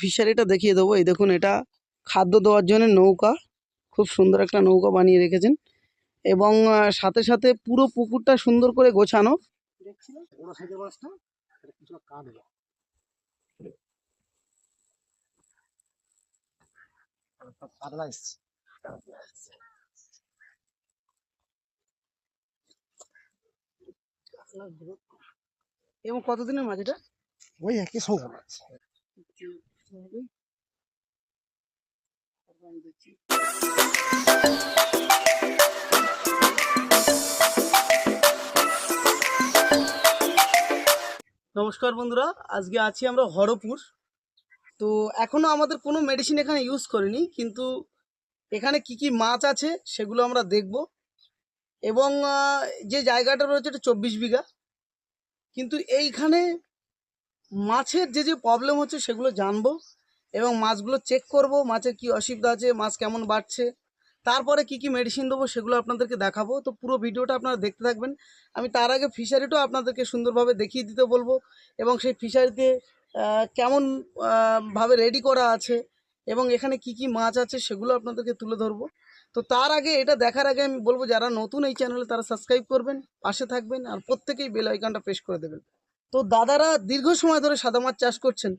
ফিশারিটা দেখিয়ে দেবো। এই দেখুন এটা খাদ্য দেওয়ার জন্য নৌকা। খুব সুন্দর একটা নৌকা বানিয়ে রেখেছেন। এবং সাথে সাথে পুরো পুকুরটা সুন্দর করে গোছানো। এবং কতদিনের মাছ এটা? ওই একই সঙ্গে মাছ। নমস্কার বন্ধুরা, আজকে আছি আমরা হরপুর। তো এখনও আমাদের কোনো মেডিসিন এখানে ইউজ করিনি, কিন্তু এখানে কি কি মাছ আছে সেগুলো আমরা দেখব। এবং যে জায়গাটা রয়েছে এটা চব্বিশ বিঘা। কিন্তু এইখানে মাছের যে যে প্রবলেম হচ্ছে সেগুলো জানব এবং মাছগুলো চেক করব, মাছের কি অসুবিধা আছে, মাছ কেমন বাড়ছে, তারপরে কি কি মেডিসিন দেবো সেগুলো আপনাদেরকে দেখাবো। তো পুরো ভিডিওটা আপনারা দেখতে থাকবেন। আমি তার আগে ফিশারিটাও আপনাদেরকে সুন্দরভাবে দেখিয়ে দিতে বলব এবং সেই ফিশারিতে কেমন ভাবে রেডি করা আছে এবং এখানে কি কি মাছ আছে সেগুলো আপনাদেরকে তুলে ধরবো। তো তার আগে এটা দেখার আগে আমি বলব, যারা নতুন এই চ্যানেলে তারা সাবস্ক্রাইব করবেন, পাশে থাকবেন আর প্রত্যেকেই বেল আইকনটা প্রেস করে দেবেন। তো দাদারা দীর্ঘ সময় ধরে সাদা মাছ চাষ করছেন।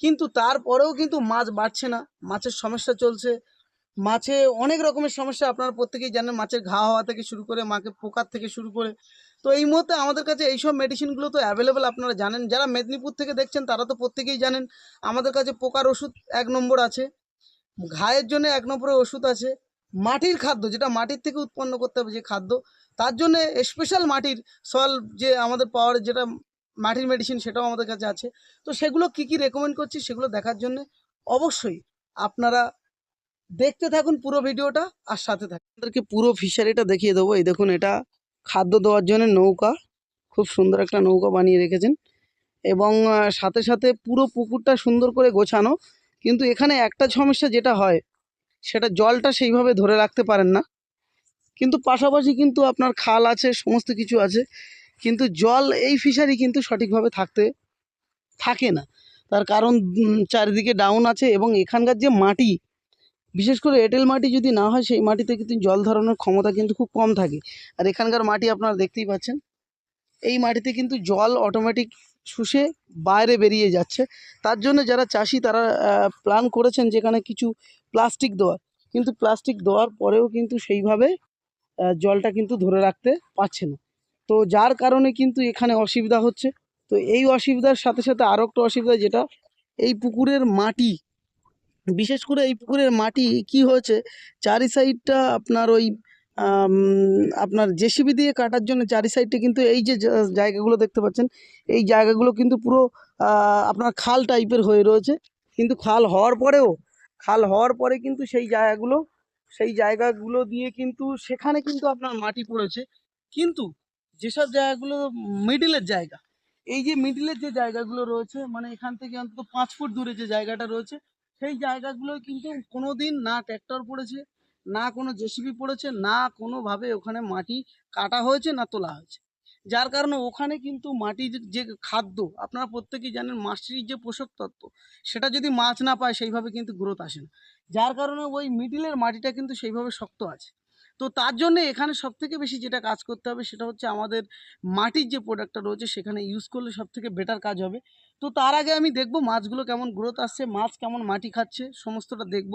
কিন্তু তারপরেও কিন্তু মাছ বাড়ছে না। মাছের সমস্যা চলছে। মাছে অনেক রকমের সমস্যা। আপনারা প্রত্যেকেই জানেন মাছের ঘা হওয়া থেকে শুরু করে, মাকে পোকার থেকে শুরু করে। তো এই মুহূর্তে আমাদের কাছে এইসব মেডিসিনগুলো তো অ্যাভেলেবেল আপনারা জানেন। যারা মেদিনীপুর থেকে দেখছেন তারা তো প্রত্যেকেই জানেন, আমাদের কাছে পোকার ওষুধ এক নম্বর আছে। ঘায়ের জন্য এক নম্বরে ওষুধ আছে। মাটির খাদ্য, যেটা মাটির থেকে উৎপন্ন করতে হবে যে খাদ্য, তার জন্য স্পেশাল মাটির সল যে আমাদের পাওয়ার যেটা মাটির মেডিসিন সেটাও আমাদের কাছে আছে। তো সেগুলো কি কি রেকমেন্ড করছি সেগুলো দেখার জন্য অবশ্যই আপনারা দেখতে থাকুন পুরো ভিডিওটা আর সাথে থাকুন। আপনাদেরকে পুরো ফিশারিটা দেখিয়ে দেবো। এই দেখুন এটা খাদ্য দেওয়ার জন্য নৌকা, খুব সুন্দর একটা নৌকা বানিয়ে রেখেছেন। এবং সাথে সাথে পুরো পুকুরটা সুন্দর করে গোছানো। কিন্তু এখানে একটা সমস্যা যেটা হয়, সেটা জলটা সেইভাবে ধরে রাখতে পারেন না। কিন্তু পাশাপাশি কিন্তু আপনার খাল আছে, সমস্ত কিছু আছে। কিন্তু জল এই ফিশারি কিন্তু সঠিকভাবে থাকতে, থাকে না। তার কারণ চারিদিকে ডাউন আছে এবং এখানকার যে মাটি, বিশেষ করে এঁটেল মাটি যদি না হয়, সেই মাটিতে কিন্তু জল ধারণের ক্ষমতা কিন্তু খুব কম থাকে। আর এখানকার মাটি আপনারা দেখতেই পাচ্ছেন, এই মাটিতে কিন্তু জল অটোমেটিক শুষে বাইরে বেরিয়ে যাচ্ছে। তার জন্য যারা চাষি, তারা প্ল্যান করেছেন যেখানে কিছু প্লাস্টিক দেওয়ার। কিন্তু প্লাস্টিক দেওয়ার পরেও কিন্তু সেইভাবে জলটা কিন্তু ধরে রাখতে পারছে না। তো যার কারণে কিন্তু এখানে অসুবিধা হচ্ছে। তো এই অসুবিধার সাথে সাথে আরও একটা অসুবিধা যেটা, এই পুকুরের মাটি, বিশেষ করে এই পুকুরের মাটি কি হয়েছে, চারি সাইডটা আপনার ওই আপনার জেসিবি দিয়ে কাটার জন্য চারি সাইডটা কিন্তু এই যে জায়গাগুলো দেখতে পাচ্ছেন, এই জায়গাগুলো কিন্তু পুরো আপনার খাল টাইপের হয়ে রয়েছে। কিন্তু খাল হওয়ার পরেও, খাল হওয়ার পরে কিন্তু সেই জায়গাগুলো সেই জায়গাগুলো দিয়ে কিন্তু সেখানে কিন্তু আপনার মাটি পড়েছে। কিন্তু যেসব জায়গাগুলো মিডিলের জায়গা, এই যে মিডিলের যে জায়গাগুলো রয়েছে মানে এখান থেকে অন্তত পাঁচ ফুট দূরে যে জায়গাটা রয়েছে, সেই জায়গাগুলো কিন্তু কোনোদিন না ট্র্যাক্টর পড়েছে, না কোনো জেসিবি পড়েছে, না কোনোভাবে ওখানে মাটি কাটা হয়েছে না তোলা হয়েছে। যার কারণে ওখানে কিন্তু মাটির যে খাদ্য, আপনারা প্রত্যেকেই জানেন মাছটির যে পোষক তত্ত্ব, সেটা যদি মাছ না পায় সেইভাবে কিন্তু গ্রোথ আসে না। যার কারণে ওই মিডিলের মাটিটা কিন্তু সেইভাবে শক্ত আছে। তো তার জন্য এখানে সবথেকে বেশি যেটা কাজ করতে হবে সেটা হচ্ছে আমাদের মাটির যে প্রোডাক্টটা রয়েছে সেখানে ইউজ করলে সবথেকে বেটার কাজ হবে। তো তার আগে আমি দেখব মাছগুলো কেমন গ্রোথ আসছে, মাছ কেমন মাটি খাচ্ছে, সমস্তটা দেখব।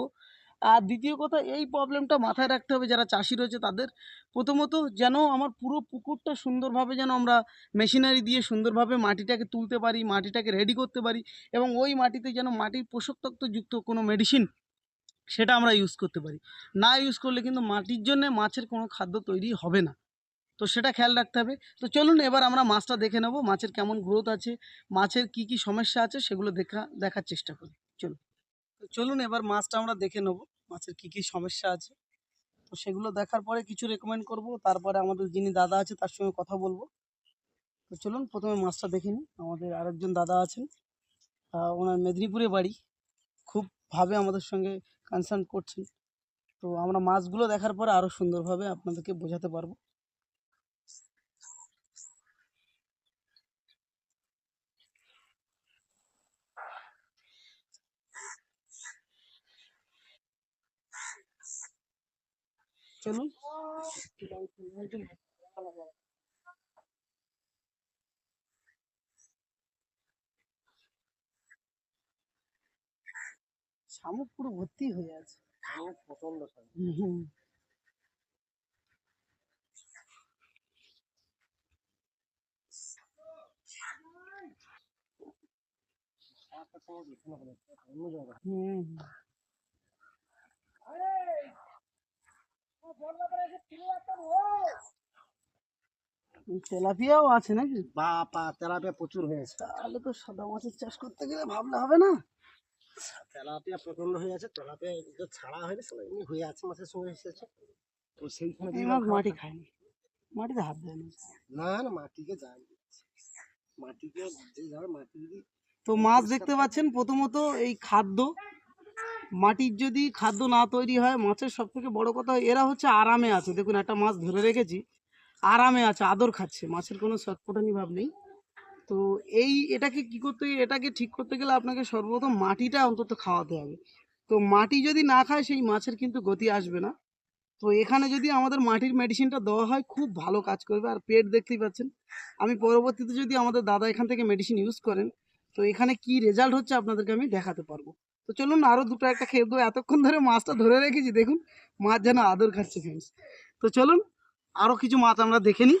আর দ্বিতীয় কথা, এই প্রবলেমটা মাথায় রাখতে হবে যারা চাষি রয়েছে তাদের। প্রথমত যেন আমার পুরো পুকুরটা সুন্দরভাবে যেন আমরা মেশিনারি দিয়ে সুন্দরভাবে মাটিটাকে তুলতে পারি, মাটিটাকে রেডি করতে পারি এবং ওই মাটিতে যেন মাটির পোষক তত্ত্বযুক্ত কোনো মেডিসিন সেটা আমরা ইউজ করতে পারি। না ইউজ করলে কিন্তু মাটির জন্য মাছের কোনো খাদ্য তৈরি হবে না। তো সেটা খেয়াল রাখতে হবে। তো চলুন এবার আমরা মাছটা দেখে নেব, মাছের কেমন গ্রোথ আছে, মাছের কি কি সমস্যা আছে সেগুলো দেখা, দেখার চেষ্টা করি। চলুন। তো চলুন এবার মাছটা আমরা দেখে নেব, মাছের কি কি সমস্যা আছে। তো সেগুলো দেখার পরে কিছু রেকমেন্ড করব, তারপরে আমাদের যিনি দাদা আছে তার সঙ্গে কথা বলব। তো চলুন প্রথমে মাছটা দেখে নিই। আমাদের আরেকজন দাদা আছেন। ওনার মেদিনীপুরে বাড়ি। খুব ভাবে আমাদের সঙ্গে কনসার্ন করছেন। তো আমরা মাছগুলো দেখার পরে আরও সুন্দরভাবে আপনাদেরকে বোঝাতে পারব। চলুন। শামুক পুরো ভর্তি হয়ে আছে। শামুক প্রচণ্ড শামুক। তেলাপিয়াও আছে নাকি? বাপা তেলাপিয়া প্রচুর হয়েছে তাহলে তো সাদা মাছের চাষ করতে গেলে ভাবলে হবে না। তেলাপিয়া প্রচণ্ড হয়ে আছে তেলাপিয়া ছাড়া হয়নি সব এমনি হয়ে আছে মাছের সঙ্গে এসেছে তো সেইখানে মাটি খায়নি মাটিতে হাত দেয় না। না মাটিকে যায় মাটিকে যে যাবে মাটি যদি তো মাছ দেখতে পাচ্ছেন প্রথমত এই খাদ্য। মাটির যদি খাদ্য না তৈরি হয় মাছের সব থেকে বড় কথা এরা হচ্ছে আরামে আছে। দেখুন একটা মাছ ধরে রেখেছি আরামে আছে আদর খাচ্ছে। মাছের কোনো সটপটানি ভাব নেই। তো এই এটাকে কি করতে এটাকে ঠিক করতে গেলে আপনাকে সর্বপ্রথম মাটিটা অন্তত খাওয়াতে হবে। তো মাটি যদি না খায়, সেই মাছের কিন্তু গতি আসবে না। তো এখানে যদি আমাদের মাটির মেডিসিনটা দেওয়া হয়, খুব ভালো কাজ করবে। আর পেট দেখতেই পাচ্ছেন, আমি পরবর্তীতে যদি আমাদের দাদা এখান থেকে মেডিসিন ইউজ করেন, তো এখানে কি রেজাল্ট হচ্ছে আপনাদেরকে আমি দেখাতে পারব। তো চলুন আরও দুটো একটা খেয়ে দেবো। এতক্ষণ ধরে মাছটা ধরে রেখেছি, দেখুন মাছ যেন আদর খাচ্ছে ফ্রেন্ডস তো চলুন আরও কিছু মাছ আমরা দেখে নিই।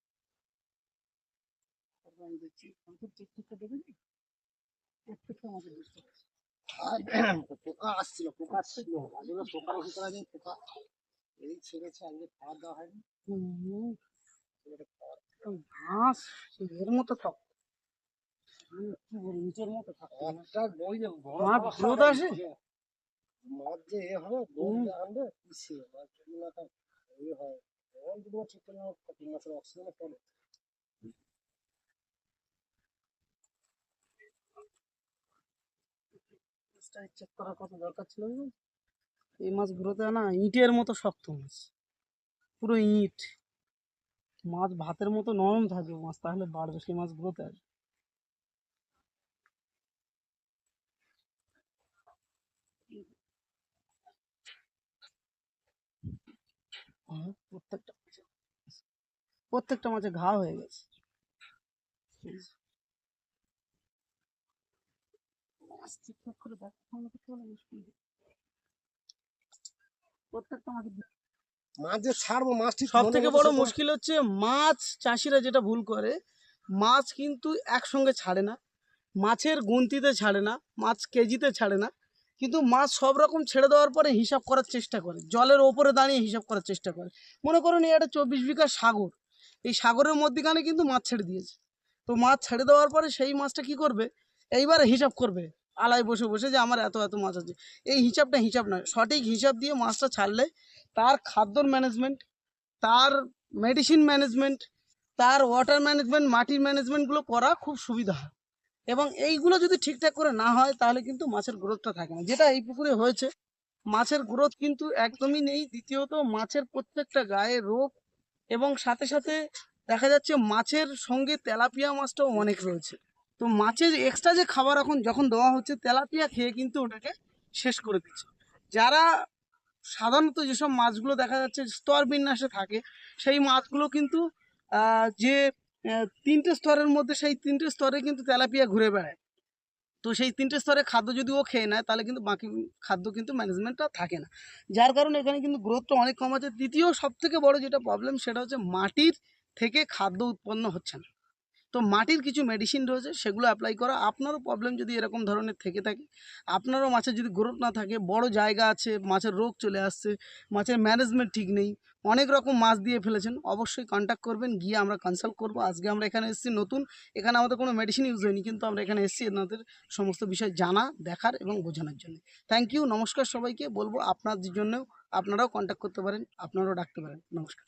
আর পোকা আসছিল পোকা ছিল আগে পোকার ওষুধ করা যায় পোকা এই ছেড়েছে আগে খাবার দেওয়া হয়নি। ঘাস এর মতো সব নিচের মতো একটা বড় মাছ বড় গ্রোথ আসে? মাছ যে এ হবে বড় আনবে পিছিয়ে না থাকে এ হয় না ঠিক করে না অক্সিজেন পড়ে চেক করার কত দরকার ছিল এই মাছগুলোতে না ইটের মতো শক্ত মাছ পুরো ইট। মাছ ভাতের মতো নরম থাকবে মাছ তাহলে বাড়বে সেই মাছগুলোতে আর। হ্যাঁ, প্রত্যেকটা প্রত্যেকটা মাছে ঘা হয়ে গেছে। মাছ ঠিকঠাক করে প্রত্যেকটা মাছের মাছ যে ছাড়বো মাছ ঠিক সব থেকে বড় মুশকিল হচ্ছে মাছ চাষিরা যেটা ভুল করে মাছ কিন্তু একসঙ্গে ছাড়ে না। মাছের গুনতিতে ছাড়ে না মাছ কেজিতে ছাড়ে না। কিন্তু মাছ সব রকম ছেড়ে দেওয়ার পরে হিসাব করার চেষ্টা করে জলের ওপরে দাঁড়িয়ে হিসাব করার চেষ্টা করে। মনে করুন এই একটা চব্বিশ বিঘা সাগর এই সাগরের মধ্যিখানে কিন্তু মাছ ছেড়ে দিয়েছে। তো মাছ ছেড়ে দেওয়ার পরে সেই মাছটা কি করবে? এইবারে হিসাব করবে আলায় বসে বসে যে আমার এত এত মাছ আছে। এই হিসাবটা হিসাব নয়, সঠিক হিসাব দিয়ে মাছটা ছাড়লে তার খাদ্যর ম্যানেজমেন্ট তার মেডিসিন ম্যানেজমেন্ট তার ওয়াটার ম্যানেজমেন্ট মাটির ম্যানেজমেন্টগুলো করা খুব সুবিধা হয়। এবং এইগুলো যদি ঠিকঠাক করে না হয়, তাহলে কিন্তু মাছের গ্রোথটা থাকে না। যেটা এই পুকুরে হয়েছে, মাছের গ্রোথ কিন্তু একদমই নেই। দ্বিতীয়ত, মাছের প্রত্যেকটা গায়ে রোগ এবং সাথে সাথে দেখা যাচ্ছে মাছের সঙ্গে তেলাপিয়া মাছটাও অনেক রয়েছে। তো মাছের এক্সট্রা যে খাবার এখন যখন দেওয়া হচ্ছে, তেলাপিয়া খেয়ে কিন্তু ওটাকে শেষ করে দিচ্ছে। যারা সাধারণত যেসব মাছগুলো দেখা যাচ্ছে, স্তর বিন্যাসে থাকে, সেই মাছগুলো কিন্তু যে তিনটে স্তরের মধ্যে সেই তিনটে স্তরে কিন্তু তেলাপিয়া ঘুরে বেড়ায়। তো সেই তিনটে স্তরে খাদ্য যদি ও খেয়ে নেয়, তাহলে কিন্তু বাকি খাদ্য কিন্তু ম্যানেজমেন্টটা থাকে না। যার কারণে এখানে কিন্তু গ্রোথটা অনেক কম আছে। দ্বিতীয় সব থেকে বড় যেটা প্রবলেম সেটা হচ্ছে মাটির থেকে খাদ্য উৎপন্ন হচ্ছে না। তো মাটির কিছু মেডিসিন রয়েছে, সেগুলো অ্যাপ্লাই করা। আপনারও প্রবলেম যদি এরকম ধরনের থেকে থাকে, আপনারও মাছের যদি গ্রোথ না থাকে, বড় জায়গা আছে, মাছের রোগ চলে আসছে, মাছের ম্যানেজমেন্ট ঠিক নেই, অনেক রকম মাছ দিয়ে ফেলেছেন, অবশ্যই কন্ট্যাক্ট করবেন, গিয়ে আমরা কনসাল্ট করব। আজকে আমরা এখানে এসেছি নতুন, এখানে আমাদের কোনো মেডিসিন ইউজ হয়নি, কিন্তু আমরা এখানে এসেছি আপনাদের সমস্ত বিষয় জানা, দেখার এবং বোঝানোর জন্য। থ্যাংক ইউ নমস্কার সবাইকে, বলব আপনাদের জন্যও, আপনারাও কন্ট্যাক্ট করতে পারেন, আপনারাও ডাকতে পারেন। নমস্কার।